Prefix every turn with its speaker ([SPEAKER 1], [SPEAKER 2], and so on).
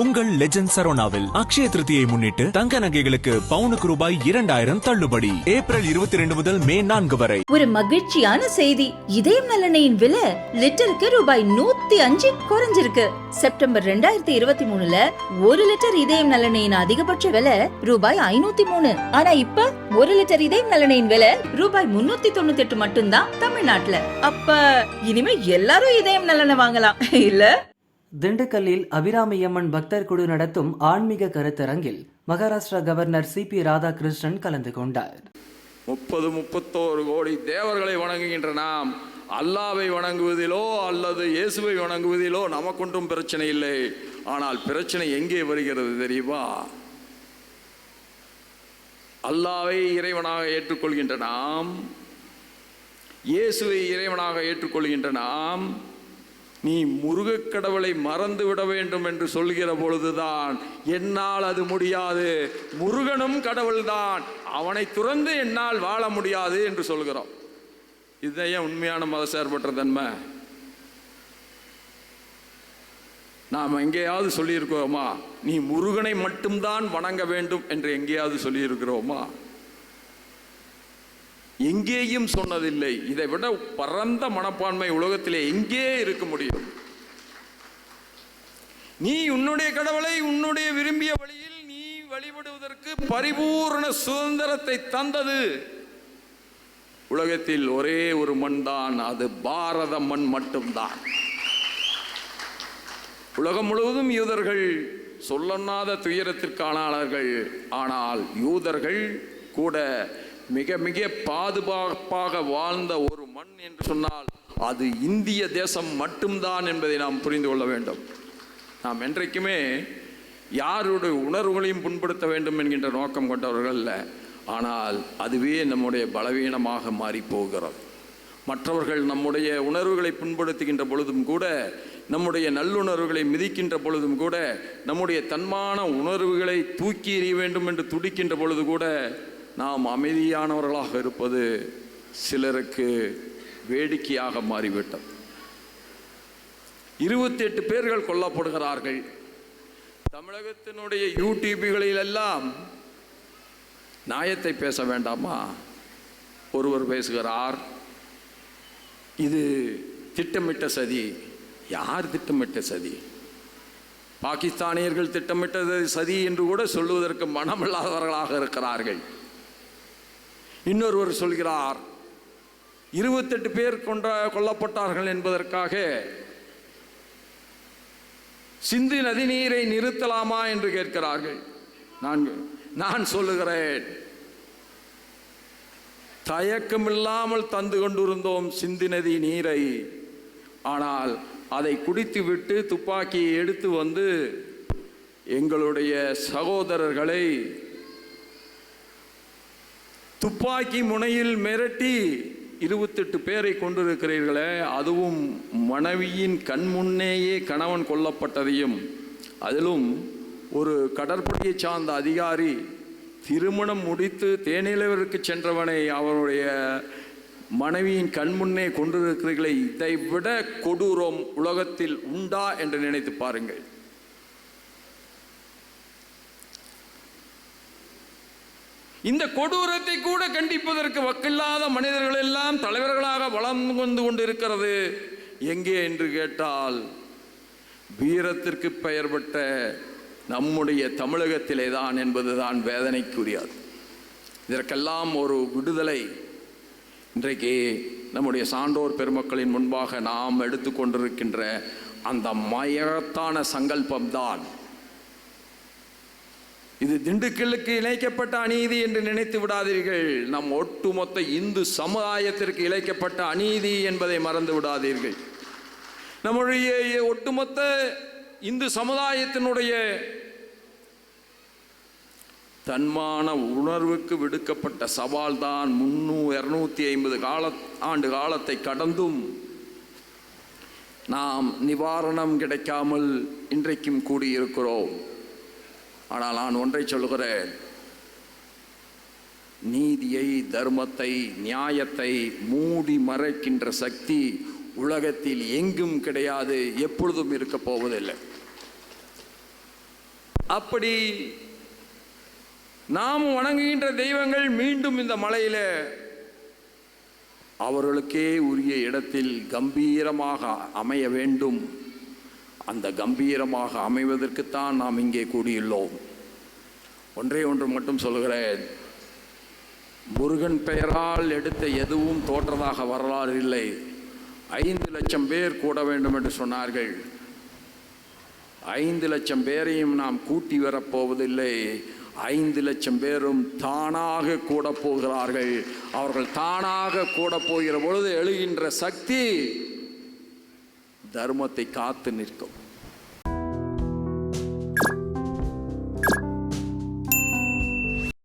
[SPEAKER 1] உங்கள் லெஜண்ட் சரோனாவில் அக்ஷய திருத்தியை முன்னிட்டு தங்க நகைகளுக்கு பவுனுக்கு ரூபாய் இரண்டாயிரம் தள்ளுபடி. ஏப்ரல் இருபத்தி ரெண்டு முதல் மே நான்கு வரை.
[SPEAKER 2] ஒரு மகிழ்ச்சியான செய்தி. இதயம் நலனையின் விலை லிட்டருக்கு ரூபாய் நூத்தி அஞ்சு குறைஞ்சிருக்கு. செப்டம்பர் ரெண்டாயிரத்தி இருபத்தி மூணுல ஒரு லிட்டர் இதயம் நலனையின் அதிகபட்ச விலை ரூபாய் ஐநூத்தி மூணு. ஆனா இப்ப ஒரு லிட்டர் இதயம் நலனையின் விலை ரூபாய் முன்னூத்தி தொண்ணூத்தி எட்டு மட்டும்தான் தமிழ்நாட்டுல. அப்ப இனிமே எல்லாரும் இதயம் நலனை வாங்கலாம். இல்ல?
[SPEAKER 3] திண்டுக்கல்லில் அபிராமியம்மன் பக்தர் குழு நடத்தும் ஆன்மீக கருத்தரங்கில் Maharashtra governor C P Radhakrishnan கலந்து கொண்டார்.
[SPEAKER 4] முப்பது முப்பத்தோரு கோடி தேவர்களை வணங்குகின்ற நாம் அல்லாவை வணங்குவதிலோ அல்லது இயேசுவை வணங்குவதிலோ நமக்கொன்றும் பிரச்சனை இல்லை. ஆனால் பிரச்சனை எங்கே வருகிறது தெரியுமா? அல்லாவை இறைவனாக ஏற்றுக்கொள்கின்ற நாம் இயேசுவை இறைவனாக ஏற்றுக்கொள்கின்ற நாம் நீ முருகக் கடவுளை மறந்து விட வேண்டும் என்று சொல்கிற பொழுதுதான் என்னால் அது முடியாது. முருகனும் கடவுள்தான். அவனை துறந்து என்னால் வாழ முடியாது என்று சொல்கிறோம். இதுதான் உண்மையான மத செயற்பற்ற தன்மை நாம் எங்கேயாவது சொல்லியிருக்கிறோமா? நீ முருகனை மட்டும்தான் வணங்க வேண்டும் என்று எங்கேயாவது சொல்லியிருக்கிறோமா? எங்கேயும் சொன்னதில்லை. இதை விட பரந்த மனப்பான்மை உலகத்திலே எங்கே இருக்க முடியும்? நீ உன்னுடைய கடவுளை உன்னுடைய விரும்பிய வழியில் நீ வழிபடுவதற்கு பரிபூர்ண சுதந்திரத்தை தந்தது. உலகத்தில் ஒரே ஒரு மண் தான் அது பாரத மண் மட்டும்தான். உலகம் முழுவதும் யூதர்கள் சொல்லொண்ணாத துயரத்திற்கானாளர்கள். ஆனால் யூதர்கள் கூட மிக மிக பாதுகாப்பாக வாழ்ந்த ஒரு மண் என்று சொன்னால் அது இந்திய தேசம் மட்டும்தான் என்பதை நாம் புரிந்து கொள்ள வேண்டும். நாம் என்றைக்குமே யாருடைய உணர்வுகளையும் புண்படுத்த வேண்டும் என்கின்ற நோக்கம் கொண்டவர்கள் அல்ல. ஆனால் அதுவே நம்முடைய பலவீனமாக மாறி போகிறது மற்றவர்கள் நம்முடைய உணர்வுகளை புண்படுத்துகின்ற பொழுதும் கூட நம்முடைய நல்லுணர்வுகளை மிதிக்கின்ற பொழுதும் கூட நம்முடைய தன்மான உணர்வுகளை தூக்கி எறிய வேண்டும் என்று துடிக்கின்ற பொழுது கூட நாம் அமைதியானவர்களாக இருப்பது சிலருக்கு வேடிக்கையாக மாறிவிட்டது. இருபத்தி எட்டு பேர்கள் கொல்லப்படுகிறார்கள். தமிழகத்தினுடைய யூடியூபுகளில் எல்லாம் நியாயத்தை பேச வேண்டாமா? ஒருவர் பேசுகிறார் இது திட்டமிட்ட சதி. யார் திட்டமிட்ட சதி? பாகிஸ்தானியர்கள் திட்டமிட்டது சதி என்று கூட சொல்லுவதற்கு மனமில்லாதவர்களாக இருக்கிறார்கள். இன்னொருவர் சொல்கிறார் இருபத்தெட்டு பேர் கொண்ட கொல்லப்பட்டார்கள் என்பதற்காக சிந்து நதிநீரை நிறுத்தலாமா என்று கேட்கிறார்கள். நான் நான் சொல்லுகிறேன் தயக்கமில்லாமல் தந்து கொண்டிருந்தோம் சிந்து நதி நீரை. ஆனால் அதை குடித்துவிட்டு துப்பாக்கியை எடுத்து வந்து எங்களுடைய சகோதரர்களை துப்பாக்கி முனையில் மிரட்டி இருபத்தெட்டு பேரை கொண்டிருக்கிறீர்களே அதுவும் மனைவியின் கண் முன்னேயே கணவன் கொல்லப்பட்டதையும். அதிலும் ஒரு கடற்படையை சார்ந்த அதிகாரி திருமணம் முடித்து தேனிலவருக்கு சென்றவனை அவருடைய மனைவியின் கண் முன்னே கொண்டிருக்கிறீர்களே இதை விட கொடூரம் உலகத்தில் உண்டா என்று நினைத்து பாருங்கள். இந்த கொடூரத்தை கூட கண்டிப்பதற்கு வக்கில்லாத மனிதர்கள் எல்லாம் தலைவர்களாக வளர்ந்து கொண்டு கொண்டிருக்கிறது. எங்கே என்று கேட்டால் வீரத்திற்கு பெயர் பெற்ற நம்முடைய தமிழகத்திலே தான் என்பதுதான் வேதனைக்குரியாது. இதற்கெல்லாம் ஒரு விடுதலை இன்றைக்கு நம்முடைய சான்றோர் பெருமக்களின் முன்பாக நாம் எடுத்துக்கொண்டிருக்கின்ற அந்த மயத்தான சங்கல்பம்தான். இது திண்டுக்கல்லுக்கு இணைக்கப்பட்ட அநீதி என்று நினைத்து விடாதீர்கள். நம் ஒட்டுமொத்த இந்து சமுதாயத்திற்கு இழைக்கப்பட்ட அநீதி என்பதை மறந்து விடாதீர்கள். நம்முடைய ஒட்டுமொத்த இந்து சமுதாயத்தினுடைய தன்மான உணர்வுக்கு விடுக்கப்பட்ட சவால் தான் முன்னூ இரநூத்தி ஐம்பது கால ஆண்டு காலத்தை கடந்தும் நாம் நிவாரணம் கிடைக்காமல் இன்றைக்கும் கூடியிருக்கிறோம். ஆனால் நான் ஒன்றை சொல்லுகிறேன். நீதியை தர்மத்தை நியாயத்தை மூடி மறைக்கின்ற சக்தி உலகத்தில் எங்கும் கிடையாது எப்பொழுதும் இருக்க போவதில்லை. அப்படி நாம் வணங்குகின்ற தெய்வங்கள் மீண்டும் இந்த மலையில் அவர்களுக்கே உரிய இடத்தில் கம்பீரமாக அமைய வேண்டும். அந்த கம்பீரமாக அமைவதற்குத்தான் நாம் இங்கே கூடியுள்ளோம். ஒன்றே ஒன்று மட்டும் சொல்கிறேன் முருகன் பெயரால் எடுத்த எதுவும் தோற்றதாக வரலாறு இல்லை. ஐந்து லட்சம் பேர் கூட வேண்டும் என்று சொன்னார்கள். ஐந்து லட்சம் பேரையும் நாம் கூட்டி வரப்போவதில்லை ஐந்து லட்சம் பேரும் தானாக கூட போகிறார்கள். அவர்கள் தானாக கூட போகிற பொழுது எழுகின்ற சக்தி தர்மத்தை காத்து நிற்கும்.